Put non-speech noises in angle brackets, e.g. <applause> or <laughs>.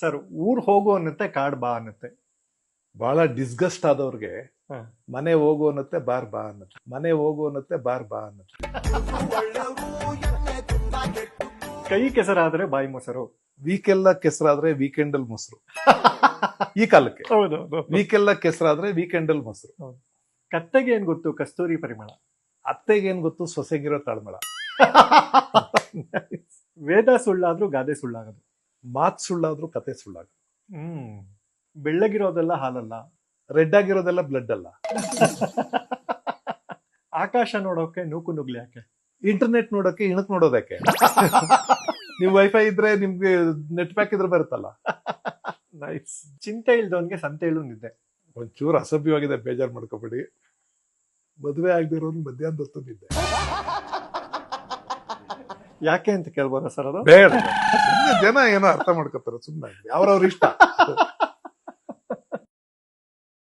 Sir ಊರ್ ಹೋಗು ಅನ್ನತ್ತೆ ಕಾಡ್ ಬಾ ಅನ್ನತ್ತೆ. ಬಹಳ ಡಿಸ್ಗಸ್ಟ್ ಆದವ್ರಿಗೆ ಮನೆ ಹೋಗು ಅನ್ನತ್ತೆ ಬಾರ್ ಬಾ ಅನ್ನತ್ತೆ. ಮನೆ ಹೋಗು ಅನ್ನತ್ತೆ ಬಾರ್ ಬಾ ಅನ್ನತ್ತೆ. ಕೈ ಕೆಸರಾದ್ರೆ ಬಾಯಿ ಮೊಸರು. ವೀಕೆಲ್ಲ ಕೆಸರಾದ್ರೆ ವೀಕೆಂಡ್ ಅಲ್ಲಿ ಮೊಸರು. ಈ ಕಾಲಕ್ಕೆ. ಹೌದು ವೀಕೆಲ್ಲ ಕೆಸರಾದ್ರೆ ವೀಕೆಂಡ್ ಅಲ್ಲಿ ಮೊಸರು. ಕತ್ತೆಗೆ ಏನ್ ಗೊತ್ತು? ಕಸ್ತೂರಿ ಪರಿಮಳ. ಅತ್ತೆಗೆ ಏನ್ ಗೊತ್ತು? ಸೊಸೆಗಿರೋ ತಾಳ್ಮಳ. <laughs> ವೇದ ಸುಳ್ಳಾದ್ರೂ ಗಾದೆ ಸುಳ್ಳಾಗದು. ಮಾತ್ ಸುಳ್ಳಾದ್ರೂ ಕತೆ ಸುಳ್ಳಾಗ. ಹ್ಮ್. ಬೆಳ್ಳಗಿರೋದೆಲ್ಲ ಹಾಲಲ್ಲ ರೆಡ್ ಆಗಿರೋದೆಲ್ಲ ಬ್ಲಡ್ ಅಲ್ಲ. ಆಕಾಶ ನೋಡೋಕೆ ನೂಕು ನುಗ್ಲಿ ಯಾಕೆ? ಇಂಟರ್ನೆಟ್ ನೋಡೋಕೆ ಇಣಕ್ ನೋಡೋದಕ್ಕೆ ನೀವು ವೈಫೈ ಇದ್ರೆ ನಿಮ್ಗೆ ನೆಟ್ ಪ್ಯಾಕ್ ಇದ್ರೆ ಬರುತ್ತಲ್ಲ. ನೈಸ್ ಚಿಂತೆ ಇಲ್ದವನ್ಗೆ ಸಂತೆ ಇಳು ನಿದ್ದೆ. ಒಂಚೂರು ಅಸಭ್ಯವಾಗಿದೆ ಬೇಜಾರು ಮಾಡ್ಕೋಬೇಡಿ. ಮದುವೆ ಆಗದಿರೋನ್ ಮಧ್ಯಾಹ್ನ ಹೊತ್ತು ನಿದ್ದೆ. ಯಾಕೆ ಅಂತ ಕೇಳ್ಬೋದಾ ಸರ್ ಅದು? ಬೇಡ. ಸುಮ್ನೆ ಜನ ಏನೋ ಅರ್ಥ ಮಾಡ್ಕೋತಾರೆ ಸುಮ್ಮನೆ ಅವ್ರವ್ರ ಇಷ್ಟ?